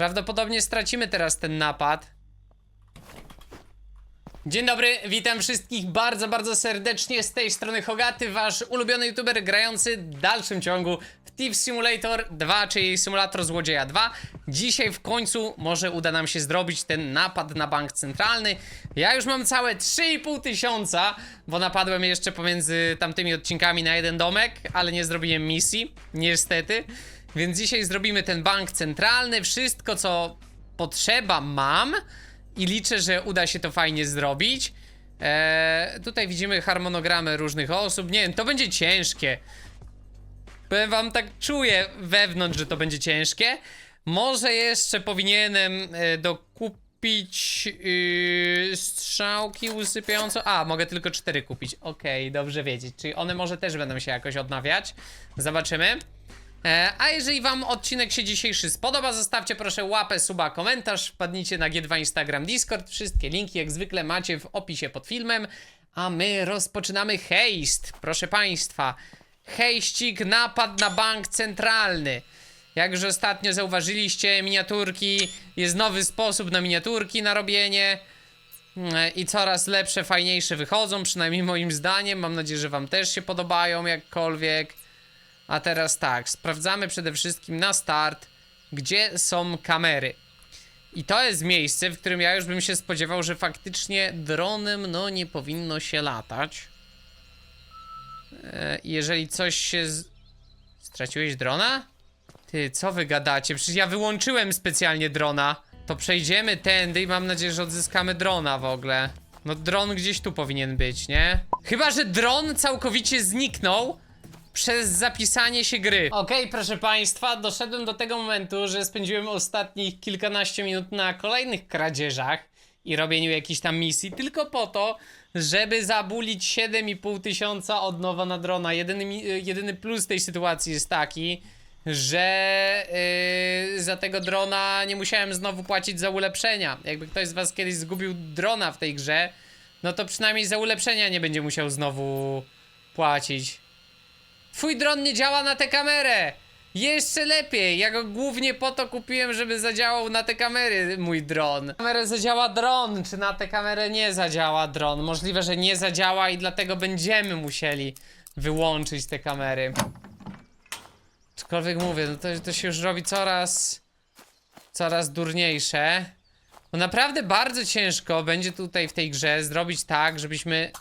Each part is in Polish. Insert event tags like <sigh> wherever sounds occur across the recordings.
Prawdopodobnie stracimy teraz ten napad. Dzień dobry, witam wszystkich bardzo, bardzo serdecznie z tej strony Hogaty, wasz ulubiony youtuber grający w dalszym ciągu w Thief Simulator 2, czyli Symulator Złodzieja 2. Dzisiaj w końcu może uda nam się zrobić ten napad na bank centralny. Ja już mam całe 3,5 tysiąca, bo napadłem jeszcze pomiędzy tamtymi odcinkami na jeden domek, ale nie zrobiłem misji, niestety. Więc dzisiaj zrobimy ten bank centralny, wszystko co potrzeba mam i liczę, że uda się to fajnie zrobić. Eee, tutaj widzimy harmonogramy różnych osób. Nie wiem, to będzie ciężkie. Powiem wam, tak czuję wewnątrz, że to będzie ciężkie. Może jeszcze powinienem e, dokupić yy, strzałki usypiające. A, mogę tylko cztery kupić. Okej, dobrze wiedzieć. Czyli one może też będą się jakoś odnawiać. Zobaczymy. E, a jeżeli wam odcinek się dzisiejszy spodoba, zostawcie proszę łapę, suba, komentarz, wpadnijcie na G2 Instagram, Discord, wszystkie linki jak zwykle macie w opisie pod filmem, a my rozpoczynamy hejst, proszę państwa. Hejścik, napad na bank centralny. Jak już ostatnio zauważyliście, miniaturki, jest nowy sposób na miniaturki na robienie. Mm, I coraz lepsze, fajniejsze wychodzą, przynajmniej moim zdaniem. Mam nadzieję, że Wam też się podobają jakkolwiek. A teraz tak, sprawdzamy przede wszystkim na start, gdzie są kamery. I to jest miejsce, w którym ja już bym się spodziewał, że faktycznie dronem no nie powinno się latać. E, jeżeli coś się. Z... Straciłeś drona? Ty, co wy gadacie? Przecież ja wyłączyłem specjalnie drona. To przejdziemy tędy i mam nadzieję, że odzyskamy drona w ogóle. No dron gdzieś tu powinien być, nie? Chyba, że dron całkowicie zniknął przez zapisanie się gry. Okej, proszę państwa, doszedłem do tego momentu, że spędziłem ostatnich kilkanaście minut na kolejnych kradzieżach i robieniu jakichś tam misji, tylko po to, żeby zabulić 7,5 tysiąca od nowa na drona. Jedyny, y, jedyny plus tej sytuacji jest taki, że yy, za tego drona nie musiałem znowu płacić za ulepszenia. Jakby ktoś z was kiedyś zgubił drona w tej grze, no to przynajmniej za ulepszenia nie będzie musiał znowu płacić. Twój dron nie działa na tę kamerę! Jeszcze lepiej! Ja go głównie po to kupiłem, żeby zadziałał na te kamery, mój dron. Na kamerę zadziała dron, czy na tę kamerę nie zadziała dron? Możliwe, że nie zadziała i dlatego będziemy musieli wyłączyć te kamery. Cokolwiek mówię, no to, to się już robi coraz... coraz durniejsze. Bo naprawdę bardzo ciężko będzie tutaj w tej grze zrobić tak, żebyśmy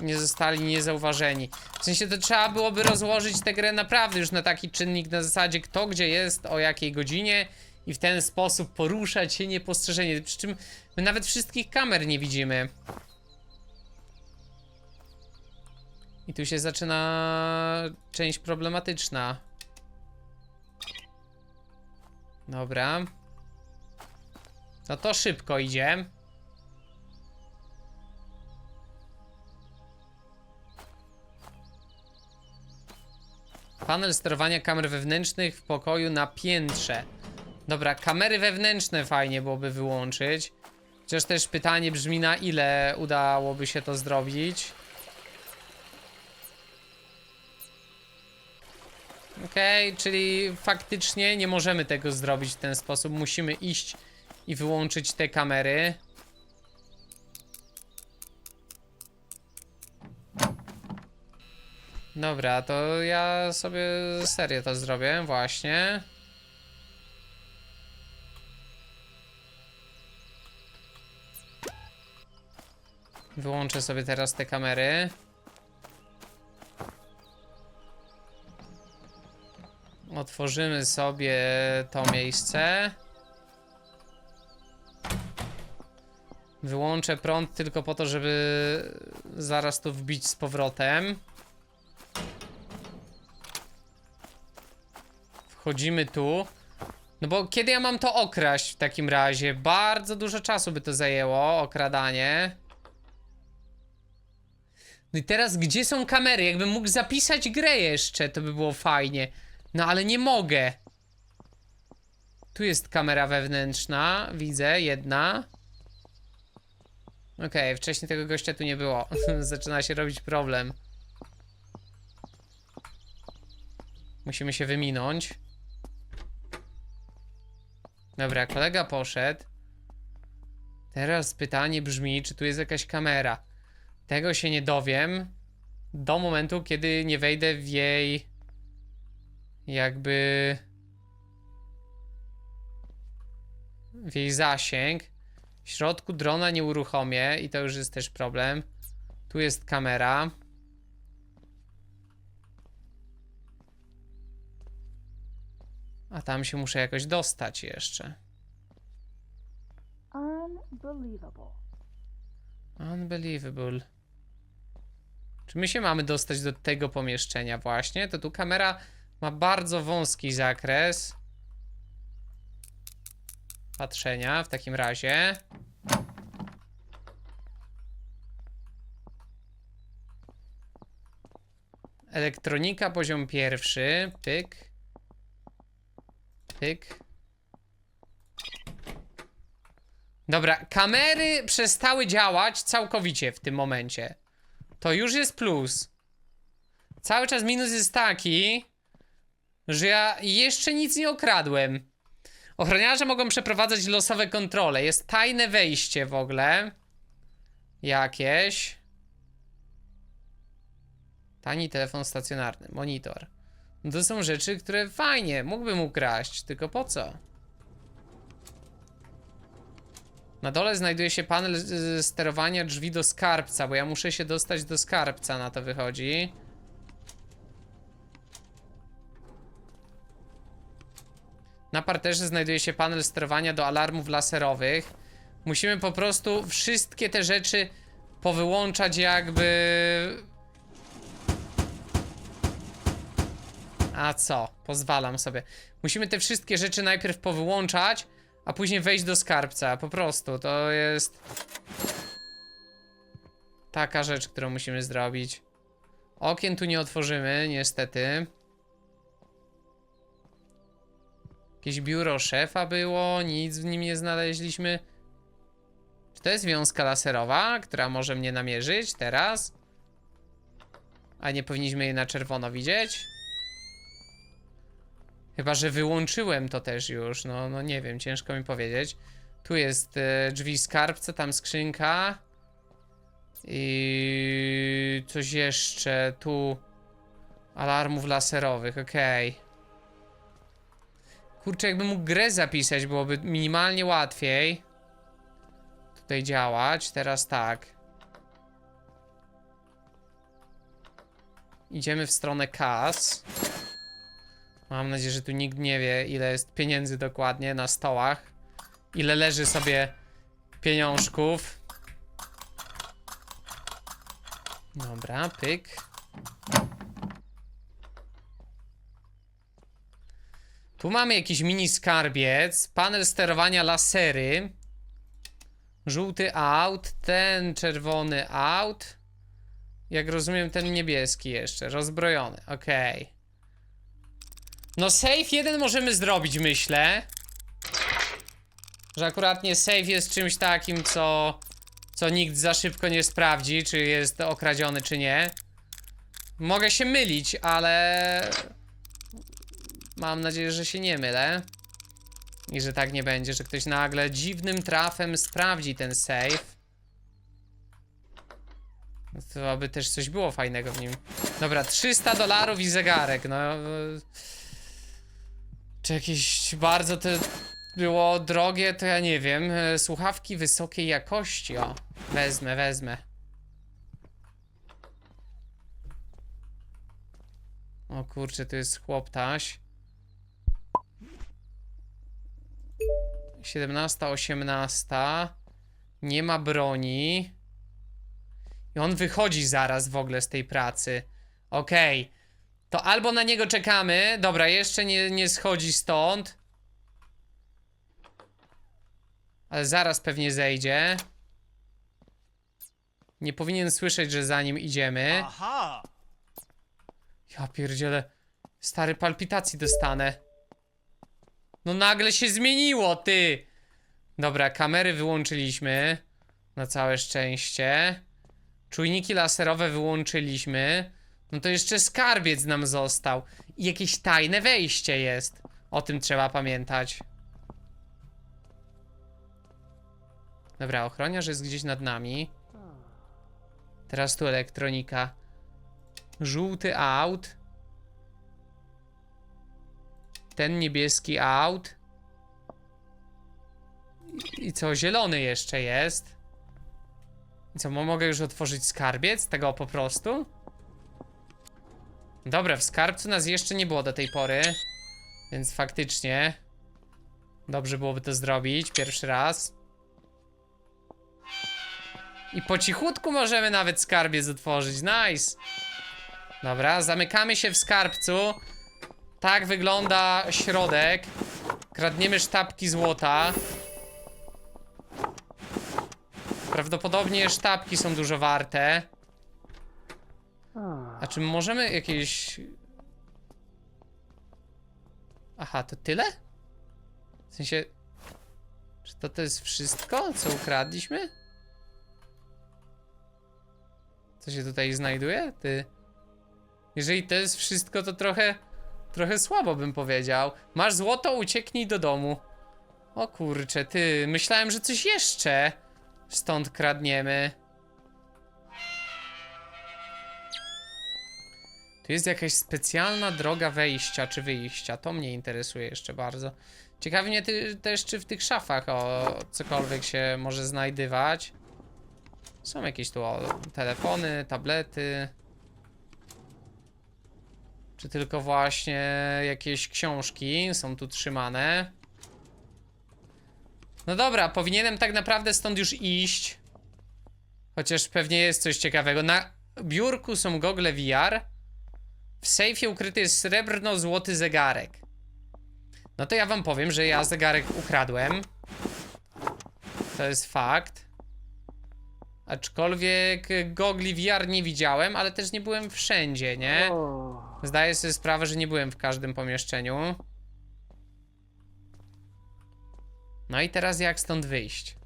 nie zostali niezauważeni. W sensie to trzeba byłoby rozłożyć tę grę naprawdę już na taki czynnik na zasadzie kto gdzie jest, o jakiej godzinie i w ten sposób poruszać się niepostrzeżenie. Przy czym my nawet wszystkich kamer nie widzimy. I tu się zaczyna część problematyczna. Dobra. No to szybko idzie. Panel sterowania kamer wewnętrznych w pokoju na piętrze. Dobra, kamery wewnętrzne fajnie byłoby wyłączyć. Chociaż też pytanie brzmi na ile udałoby się to zrobić. Okej, czyli faktycznie nie możemy tego zrobić w ten sposób. Musimy iść i wyłączyć te kamery. Dobra, to ja sobie serię to zrobię, właśnie. Wyłączę sobie teraz te kamery. Otworzymy sobie to miejsce. Wyłączę prąd tylko po to, żeby zaraz to wbić z powrotem. Wchodzimy tu. No bo kiedy ja mam to okraść w takim razie? Bardzo dużo czasu by to zajęło, okradanie. No i teraz gdzie są kamery? Jakbym mógł zapisać grę jeszcze, to by było fajnie. No ale nie mogę. Tu jest kamera wewnętrzna, widzę, jedna. Okej, wcześniej tego gościa tu nie było. <laughs> Zaczyna się robić problem. Musimy się wyminąć. Dobra, kolega poszedł. Teraz pytanie brzmi, czy tu jest jakaś kamera. Tego się nie dowiem do momentu, kiedy nie wejdę w jej jakby w jej zasięg. W środku drona nie uruchomię i to już jest też problem. Tu jest kamera. A tam się muszę jakoś dostać jeszcze. Unbelievable. Unbelievable. Czy my się mamy dostać do tego pomieszczenia właśnie? To tu kamera ma bardzo wąski zakres patrzenia w takim razie. Elektronika poziom pierwszy. Pyk. Pyk. Dobra, kamery przestały działać całkowicie w tym momencie. To już jest plus. Cały czas minus jest taki, że ja jeszcze nic nie okradłem. Ochroniarze mogą przeprowadzać losowe kontrole. Jest tajne wejście w ogóle. Jakieś. Tani telefon stacjonarny, monitor. No to są rzeczy, które fajnie, mógłbym ukraść, tylko po co? Na dole znajduje się panel sterowania drzwi do skarbca, bo ja muszę się dostać do skarbca, na to wychodzi. Na parterze znajduje się panel sterowania do alarmów laserowych. Musimy po prostu wszystkie te rzeczy powyłączać jakby... A co? Pozwalam sobie. Musimy te wszystkie rzeczy najpierw powyłączać, a później wejść do skarbca. Po prostu. To jest... Taka rzecz, którą musimy zrobić. Okien tu nie otworzymy, niestety. Jakieś biuro szefa było, nic w nim nie znaleźliśmy. Czy to jest wiązka laserowa, która może mnie namierzyć teraz? A nie powinniśmy jej na czerwono widzieć? Chyba, że wyłączyłem to też już. No, no nie wiem, ciężko mi powiedzieć. Tu jest e, drzwi skarbca, tam skrzynka. I coś jeszcze. Tu alarmów laserowych, okej. Kurczę, jakbym mógł grę zapisać, byłoby minimalnie łatwiej. Tutaj działać. Teraz tak. Idziemy w stronę kas. Mam nadzieję, że tu nikt nie wie, ile jest pieniędzy dokładnie na stołach. Ile leży sobie pieniążków. Dobra, pyk. Tu mamy jakiś mini skarbiec, panel sterowania lasery. Żółty aut, ten czerwony aut. Jak rozumiem, ten niebieski jeszcze, rozbrojony, okej. No save jeden możemy zrobić, myślę. Że akurat nie save jest czymś takim, co... Co nikt za szybko nie sprawdzi, czy jest okradziony, czy nie. Mogę się mylić, ale... Mam nadzieję, że się nie mylę. I że tak nie będzie, że ktoś nagle dziwnym trafem sprawdzi ten save. No To aby też coś było fajnego w nim. Dobra, 300 dolarów i zegarek, no... Czy jakieś bardzo to było drogie, to ja nie wiem. E, Słuchawki wysokiej jakości, o. Wezmę, wezmę. O kurczę, to jest chłoptaś. 17, 18. Nie ma broni. I on wychodzi zaraz w ogóle z tej pracy. Okej. To albo na niego czekamy. Dobra, jeszcze nie, nie schodzi stąd. Ale zaraz pewnie zejdzie. Nie powinien słyszeć, że za nim idziemy. Aha! Ja pierdzielę. Stary palpitacji dostanę. No nagle się zmieniło, ty! Dobra, kamery wyłączyliśmy. Na całe szczęście. Czujniki laserowe wyłączyliśmy. No to jeszcze skarbiec nam został. I jakieś tajne wejście jest. O tym trzeba pamiętać. Dobra, ochroniarz jest gdzieś nad nami. Teraz tu elektronika. Żółty aut. Ten niebieski aut. I co, zielony jeszcze jest. Co, mo- mogę już otworzyć skarbiec? Tego po prostu? Dobra, w skarbcu nas jeszcze nie było do tej pory. Więc faktycznie. Dobrze byłoby to zrobić pierwszy raz. I po cichutku możemy nawet skarbiec otworzyć. Nice. Dobra, zamykamy się w skarbcu. Tak wygląda środek. Kradniemy sztabki złota. Prawdopodobnie sztabki są dużo warte. A czy możemy jakieś... Aha, to tyle? W sensie... Czy to to jest wszystko, co ukradliśmy? Co się tutaj znajduje? Ty... Jeżeli to jest wszystko, to trochę... Trochę słabo bym powiedział. Masz złoto, ucieknij do domu. O kurczę, ty... Myślałem, że coś jeszcze stąd kradniemy. Tu jest jakaś specjalna droga wejścia czy wyjścia. To mnie interesuje jeszcze bardzo. Ciekawi mnie ty, też, czy w tych szafach o cokolwiek się może znajdywać. Są jakieś tu o, telefony, tablety. Czy tylko właśnie jakieś książki są tu trzymane? No dobra, powinienem tak naprawdę stąd już iść. Chociaż pewnie jest coś ciekawego. Na biurku są gogle VR. W sejfie ukryty jest srebrno-złoty zegarek. No to ja wam powiem, że ja zegarek ukradłem. To jest fakt. Aczkolwiek gogli VR nie widziałem, ale też nie byłem wszędzie, nie? Zdaję sobie sprawę, że nie byłem w każdym pomieszczeniu. No i teraz jak stąd wyjść?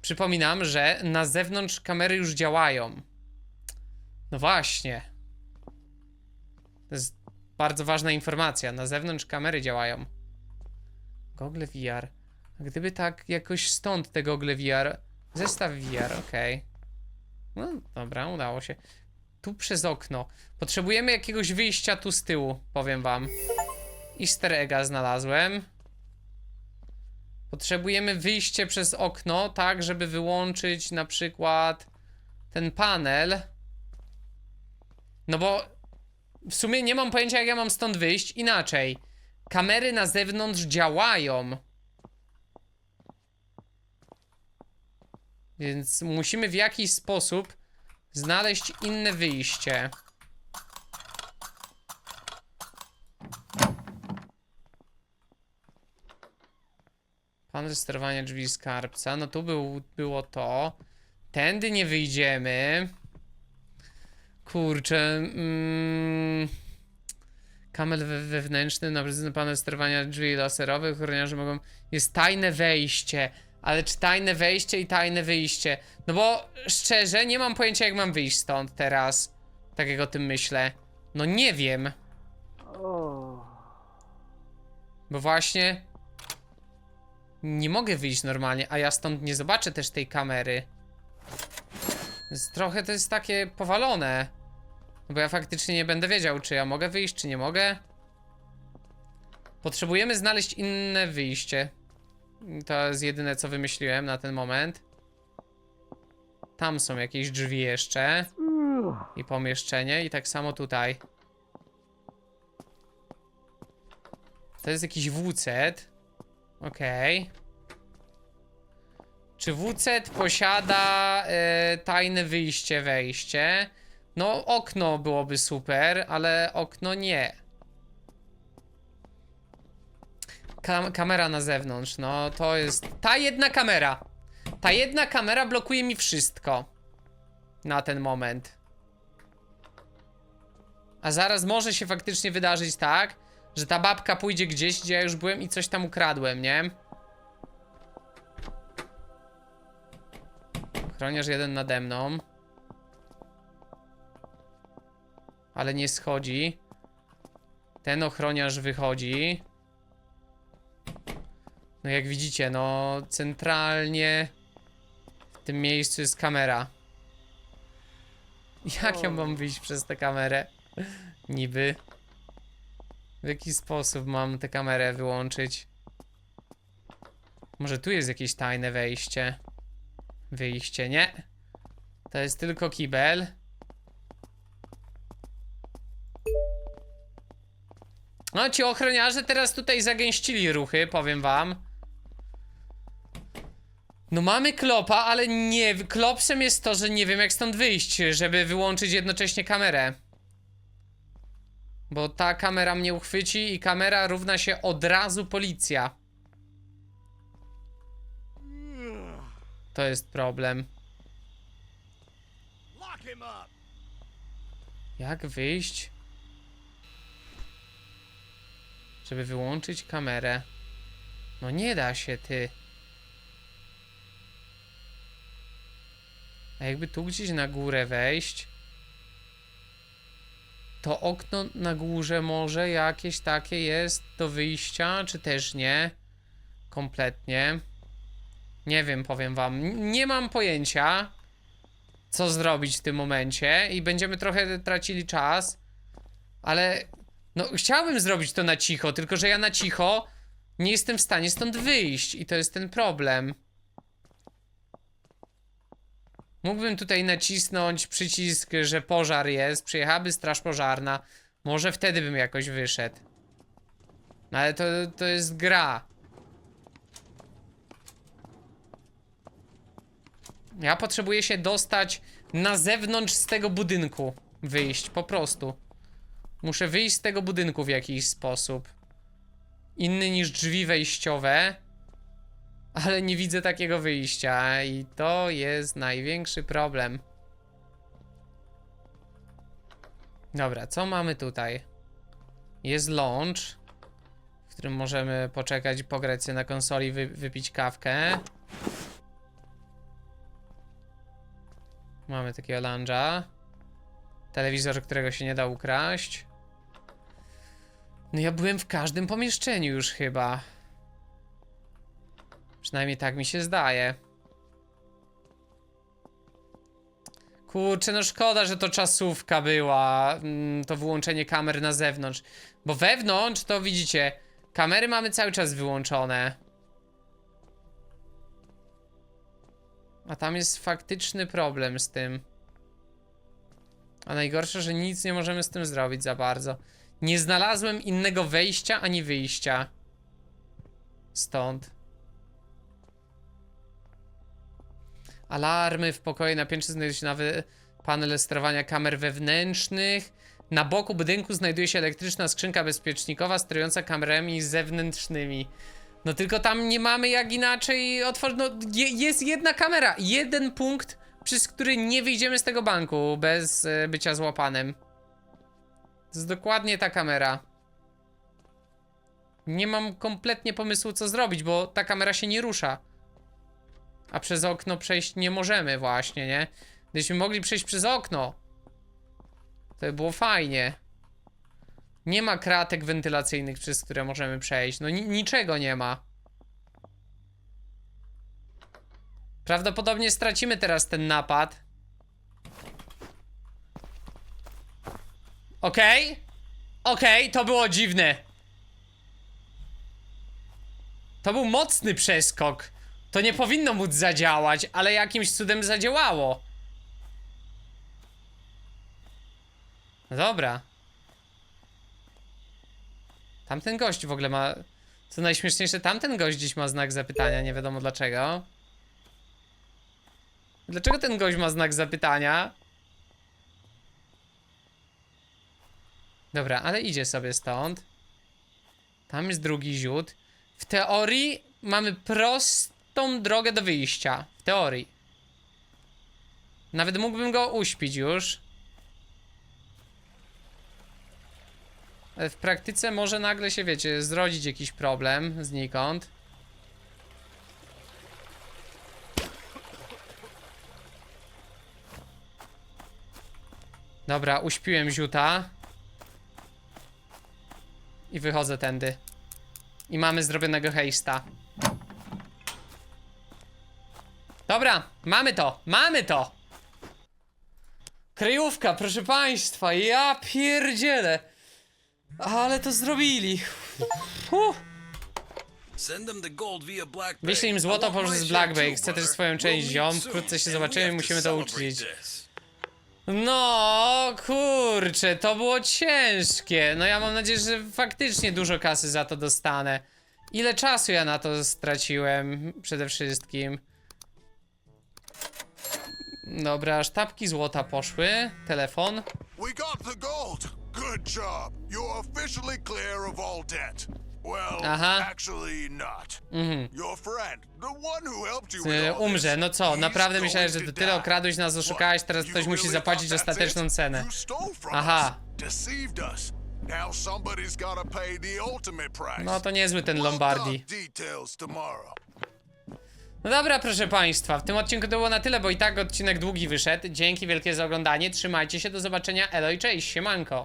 Przypominam, że na zewnątrz kamery już działają. No właśnie. To jest bardzo ważna informacja. Na zewnątrz kamery działają. Gogle VR. Gdyby tak jakoś stąd te gogle VR. Zestaw VR, okej. No dobra, udało się. Tu przez okno. Potrzebujemy jakiegoś wyjścia tu z tyłu, powiem wam. Easter egga znalazłem. Potrzebujemy wyjście przez okno, tak, żeby wyłączyć na przykład ten panel. No bo w sumie nie mam pojęcia, jak ja mam stąd wyjść. Inaczej. Kamery na zewnątrz działają. Więc musimy w jakiś sposób znaleźć inne wyjście. Panel sterowania drzwi skarbca. No tu był, było to. Tędy nie wyjdziemy. Kurczę. Mm, kamel we, wewnętrzny, na panel sterowania drzwi laserowych. Ochroniarze mogą. Jest tajne wejście. Ale czy tajne wejście i tajne wyjście? No bo szczerze, nie mam pojęcia, jak mam wyjść stąd teraz. Tak jak o tym myślę. No nie wiem. Bo właśnie. Nie mogę wyjść normalnie, a ja stąd nie zobaczę też tej kamery. Więc trochę to jest takie powalone. No Bo ja faktycznie nie będę wiedział, czy ja mogę wyjść, czy nie mogę. Potrzebujemy znaleźć inne wyjście. To jest jedyne, co wymyśliłem na ten moment. Tam są jakieś drzwi jeszcze. I pomieszczenie. I tak samo tutaj. To jest jakiś WC. Okej. Czy WC posiada e, tajne wyjście, wejście? No, okno byłoby super, ale okno nie. Kam kamera na zewnątrz, no to jest. Ta jedna kamera. Ta jedna kamera blokuje mi wszystko. Na ten moment. A zaraz może się faktycznie wydarzyć tak, że ta babka pójdzie gdzieś, gdzie ja już byłem i coś tam ukradłem, nie? Ochroniarz jeden nade mną. Ale nie schodzi. Ten ochroniarz wychodzi. No jak widzicie, no centralnie tym miejscu jest kamera. <laughs> Jak ja mam wyjść przez tę kamerę? Niby. W jaki sposób mam tę kamerę wyłączyć? Może tu jest jakieś tajne wejście? Wyjście, nie? To jest tylko kibel. No, ci ochroniarze teraz tutaj zagęścili ruchy, powiem wam. No mamy klopa, ale nie, klopsem jest to, że nie wiem jak stąd wyjść, żeby wyłączyć jednocześnie kamerę. Bo ta kamera mnie uchwyci i kamera równa się od razu policja. To jest problem. Jak wyjść? Żeby wyłączyć kamerę. No nie da się, ty. A jakby tu gdzieś na górę wejść? To okno na górze może jakieś takie jest do wyjścia, czy też nie? Kompletnie. Nie wiem, powiem wam. Nie mam pojęcia co zrobić w tym momencie i będziemy trochę tracili czas, ale no chciałbym zrobić to na cicho, tylko że ja na cicho nie jestem w stanie stąd wyjść i to jest ten problem. Mógłbym tutaj nacisnąć przycisk, że pożar jest, przyjechałaby straż pożarna, może wtedy bym jakoś wyszedł. No ale to, to jest gra. Ja potrzebuję się dostać na zewnątrz z tego budynku. Wyjść, po prostu. Muszę wyjść z tego budynku w jakiś sposób. Inny niż drzwi wejściowe. Ale nie widzę takiego wyjścia i to jest największy problem. Dobra, co mamy tutaj? Jest launch, w którym możemy poczekać, pograć sobie na konsoli, wy, wypić kawkę. Mamy takiego lunge'a. Telewizor, którego się nie da ukraść. No ja byłem w każdym pomieszczeniu już chyba. Przynajmniej tak mi się zdaje. Kurczę, no szkoda, że to czasówka była, mm, to wyłączenie kamer na zewnątrz. Bo wewnątrz to widzicie, kamery mamy cały czas wyłączone. A tam jest faktyczny problem z tym. A najgorsze, że nic nie możemy z tym zrobić za bardzo. Nie znalazłem innego wejścia ani wyjścia. Stąd. Alarmy w pokoju na piętrze znajduje się nowy panel sterowania kamer wewnętrznych. Na boku budynku znajduje się elektryczna skrzynka bezpiecznikowa sterująca kamerami zewnętrznymi. No tylko tam nie mamy jak inaczej otworzyć. No je, jest jedna kamera, jeden punkt, przez który nie wyjdziemy z tego banku bez e, bycia złapanym. To jest dokładnie ta kamera. Nie mam kompletnie pomysłu co zrobić, bo ta kamera się nie rusza. A przez okno przejść nie możemy właśnie, nie? Gdybyśmy mogli przejść przez okno, to by było fajnie. Nie ma kratek wentylacyjnych, przez które możemy przejść. No ni niczego nie ma. Prawdopodobnie stracimy teraz ten napad. Okej. Okej, to było dziwne. To był mocny przeskok. To nie powinno móc zadziałać, ale jakimś cudem zadziałało. No dobra. Tamten gość w ogóle ma. Co najśmieszniejsze, tamten gość dziś ma znak zapytania, nie wiadomo dlaczego. Dlaczego ten gość ma znak zapytania? Dobra, ale idzie sobie stąd. Tam jest drugi ziód. W teorii mamy prostą drogę do wyjścia. W teorii. Nawet mógłbym go uśpić już. Ale w praktyce może nagle się, wiecie, zrodzić jakiś problem znikąd. Dobra, uśpiłem ziuta. I wychodzę tędy. I mamy zrobionego hejsta. Dobra, mamy to, mamy to! Kryjówka, proszę państwa, ja pierdzielę! Ale to zrobili. Wyślij im złoto poprzez my Black Bay. Chcę też swoją część, ziom. Wkrótce się zobaczymy, musimy to this. No, kurczę, to było ciężkie. No ja mam nadzieję, że faktycznie dużo kasy za to dostanę. Ile czasu ja na to straciłem przede wszystkim. Dobra, sztabki złota poszły. Telefon. We got the gold. Good job. You're officially clear of all debt. Well, Aha. actually not. Your friend, the one who helped you with Y, all Umrze, this, no co, he's naprawdę myślałem, że to to tyle die. okradłeś nas, oszukałeś, teraz ktoś musi really zapłacić thought that's ostateczną it? cenę. You stole from Aha. us, deceived us. Now somebody's gotta pay the ultimate price. No to niezły ten We'll Lombardi. talk details tomorrow. No dobra, proszę państwa, w tym odcinku to było na tyle, bo i tak odcinek długi wyszedł. Dzięki wielkie za oglądanie, trzymajcie się, do zobaczenia, elo i cześć, siemanko.